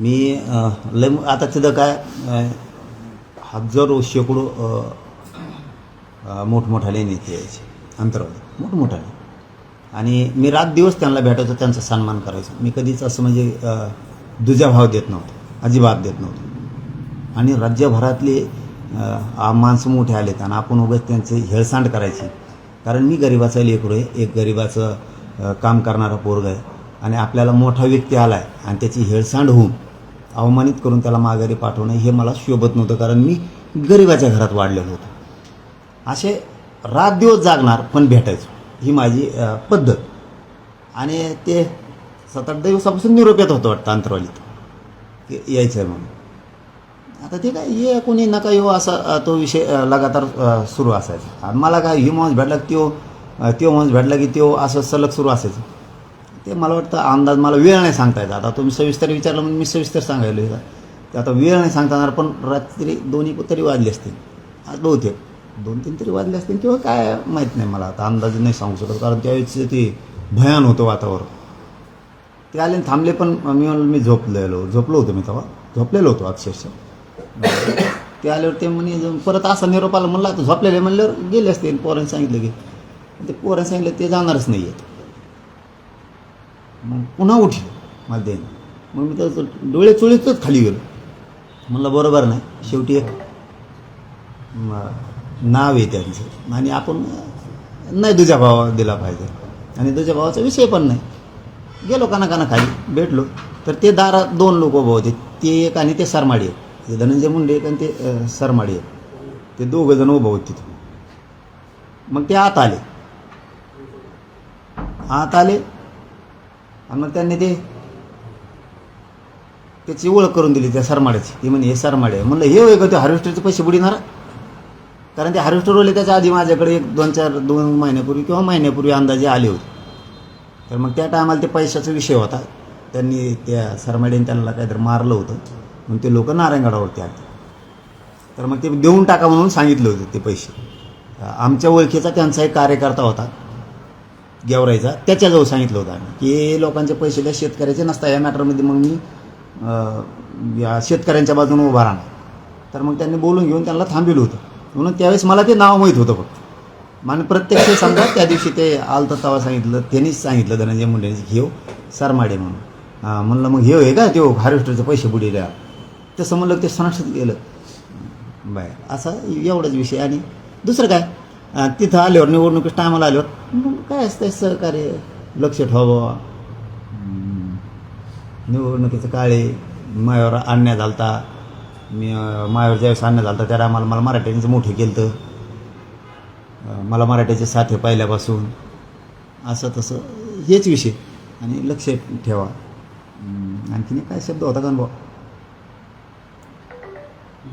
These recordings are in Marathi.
मी लय आता तिथं काय हजारो शेकडो अ, लेणी मोठमोठाले नेते यायचे अंतरावर मोठमोठाले. आणि मी रात दिवस त्यांना भेटायचो त्यांचा सन्मान करायचो. मी कधीच असं म्हणजे दुजा भाव देत नव्हतो अजिबात देत नव्हतो. आणि राज्यभरातले माणसं मोठे आलेत आणि आपण उगाच त्यांचे हेळसांड करायची. कारण मी गरिबाचा लेकरू आहे एक गरिबाचं काम करणारा पोरग आहे. आणि आपल्याला मोठा व्यक्ती आला आहे आणि त्याची हेळसांड होऊन अवमानित करून त्याला माघारी पाठवणं हे मला शोभत नव्हतं कारण मी गरिबाच्या घरात वाढलेलो होतो. असे रात दिवस जागणार पण भेटायचो. ही माझी पद्धत. आणि ते सात आठ दिवसापासून निरोप येत होतं वाटतं अंतरवालीत. की यायचं आहे म्हणून. आता ते काय ये कोणी नका येऊ असा तो विषय लगातार सुरू असायचा. मला काय ही माणूस भेटला की त्यो त्यो माणूस भेटला की त्यो असं सलग सुरू असायचं. ते मला वाटतं अंदाज मला वेळ नाही सांगता येत. आता तुम्ही सविस्तर विचारलं म्हणून मी सविस्तर सांगायलो इथं. ते आता वेळ नाही सांगता येणार पण रात्री दोन्ही तरी वाजले असतील. आज बहुतेक. दोन तीन तरी वाजले असतील किंवा काय माहीत नाही मला आता. अंदाज नाही सांगू शकत कारण त्यावेळेस ते भयान होतं वातावरण. ते आले आणि थांबले पण मी म्हणलो मी झोपलेलो. झोपलो होतो मी तेव्हा. झोपलेलो होतो अक्षरशः. ते आल्यावर ते म्हणे परत असा निरोप आला म्हणलं आता झोपलेले म्हणल्यावर गेले असते पोरांनी सांगितलं की. ते पोरांनी सांगितलं ते जाणारच नाही आहेत मग पुन्हा उठले मला मग मी त्याचं डोळे चोळीतच खाली गेलो. म्हणलं बरोबर नाही शेवटी एक नाव आहे त्यांचं आणि आपण नाही दुजा भावा दिला पाहिजे आणि दुजा भावाचा विषय पण नाही. गेलो काना काना खाली भेटलो. तर ते दारात दोन लोक उभं होते. ते एक आणि ते सरमाडी आहे ते धनंजय मुंडे एक आणि ते सरमाडी आहे ते दोघं जण उभं होते तिथे. मग ते आत आले. आत आले आणि मग त्यांनी ते त्याची ओळख करून दिली त्या सरमाड्याची. ती म्हणे हे सरमाडे आहे. म्हणलं हे होय का ते हार्वेस्टरचे पैसे बुडणार कारण ते हार्वेस्टरवाले त्याच्या आधी माझ्याकडे एक दोन चार दोन महिन्यापूर्वी किंवा महिन्यापूर्वी अंदाजे आले होते. तर मग त्या टायमाला ते पैशाचा विषय होता. त्यांनी त्या सरमाड्याने त्यांना काहीतरी मारलं होतं. म्हणून ते लोक नारायणगडावरती आले. तर मग ते देऊन टाका म्हणून सांगितलं होतं ते पैसे. आमच्या ओळखीचा त्यांचा एक कार्यकर्ता होता. गेवरायचा त्याच्याजवळ सांगितलं होतं आम्ही की हे लोकांचे पैसे द्या शेतकऱ्याचे नसता या मॅटरमध्ये मग मी या शेतकऱ्यांच्या बाजूने उभा राहणार. तर मग त्यांनी बोलून घेऊन त्यांना थांबविलं होतं. म्हणून त्यावेळेस मला ते नाव माहीत होतं फक्त. आणि प्रत्यक्ष समजा त्या दिवशी ते आलतं तवा सांगितलं त्यांनीच सांगितलं धनंजय मुंडेंनी घेऊ सरमाडे म्हणून. हां म्हणलं मग हे का ते हार्वेस्टरचे पैसे बुडील्या तसं म्हणलं ते सणाक्षात गेलं. बाय असा एवढाच विषय. आणि दुसरं काय? तिथं आल्यावर निवडणुकीच्या टायमाला आल्यावर मग काय असतं सहकार्य? लक्ष ठेवावं. हम्म, निवडणुकीचं काळे मायावर आणण्यात झालता. मी मायावर ज्यावेळेस आणण्यात झालता त्या टायमाला मला मराठ्यांचं मोठे केलं तर मला मराठ्याचे साथे पाहिल्यापासून. असं तसं हेच विषय. आणि लक्ष ठेवा. आणखीन एक काय शब्द होता का भाऊ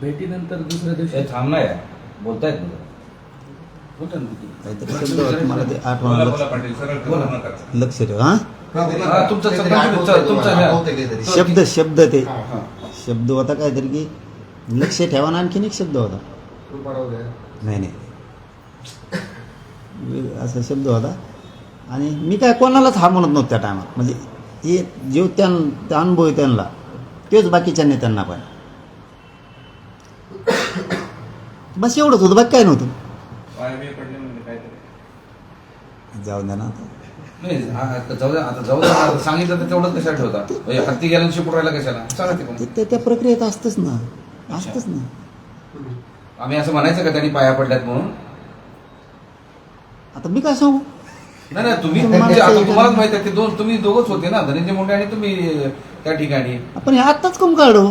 भेटीनंतर दुसऱ्या दिवशी थांब ना यार. बोलतायत. काहीतरी शब्द होता मला ते आठवण लक्ष ठेवा हां. शब्द शब्द ते. शब्द होता काहीतरी की लक्ष ठेवा ना आणखीन एक शब्द होता. नाही नाही. असा शब्द होता. आणि मी काय कोणालाच हा म्हणत नव्हतं त्या टायमात. म्हणजे हे जो त्या त्या अनुभव आहे त्यांना तेच बाकीच्या नेत्यांना पण बस एवढंच होतं बाकी काय नव्हतं. पडले म्हणजे काहीतरी. जाऊ द्या ना आता. नाही आ- आता जाऊ द्या आता जाऊ द्या आता सांगितलं तर तेवढंच कशाला ठेवता. म्हणजे हत्ती गेल्यानं कशाला? सांगा ते पण. ते त्या- त्या प्रक्रियेत असतंच ना. असतंच ना. आम्ही असं म्हणायचं का त्यांनी पाया पडल्यात म्हणून? आता मी काय सांगू? नाही नाही तुम्ही तुम्हाला म्हणजे आता तुम्हालाच माहीत आहे ते दोन तुम्ही दोघंच होते ना धनंजय मुंडे आणि तुम्ही त्या ठिकाणी. आपण हे आत्ताच कम काढू.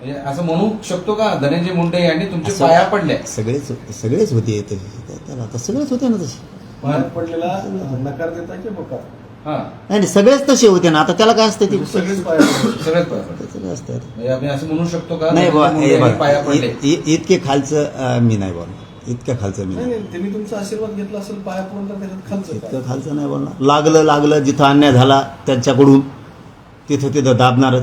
म्हणजे असं म्हणू शकतो का? धनंजय मुंडे यांनी तुमचे असं- पाया पडले. सगळेच सगळेच होते त्याला आता सगळेच होते ना तसे. पाया पडलेला नकार देता की बकार हा. नाही नाही, सगळेच तसे होते ना. आता त्याला काय असतं ते? सगळेच पाया पडले. सगळ्यात पाया पडले. सगळं असतं म्हणजे आम्ही असं म्हणू शकतो का? नाही धनंजय बा मुंडे हे यांनी बघा, पाया पडले. इ- इ- इतके खालचं अं, मी नाही बोलणार. इतक्या खालचं मी नाही नाही. नाही त्यांनी तुमचा आशीर्वाद घेतला असेल पाया पडून तर त्याच्यात खालचं इतकं काय? खालचं नाही बोलणार. लागलं लागलं जिथं अन्याय झाला त्यांच्याकडून तिथं तिथं दाबणारच.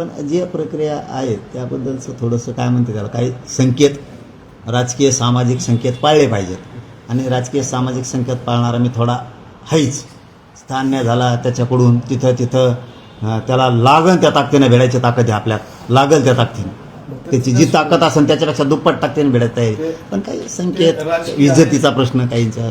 पण जे प्रक्रिया आहेत त्याबद्दलचं थोडंसं काय म्हणते त्याला काही संकेत राजकीय सामाजिक संकेत पाळले पाहिजेत. आणि राजकीय सामाजिक संकेत पाळणारा मी थोडा हाईच. तिथं अन्याय झाला त्याच्याकडून तिथं तिथं त्याला लागल त्या ताकदीने भेडायची ताकद आहे आपल्यात. लागल त्या ताकदीने. त्याची जी ताकद असेल त्याच्यापेक्षा दुप्पट ताकदीने भेडत आहे. पण काही संकेत इज्जतीचा प्रश्न काहींचा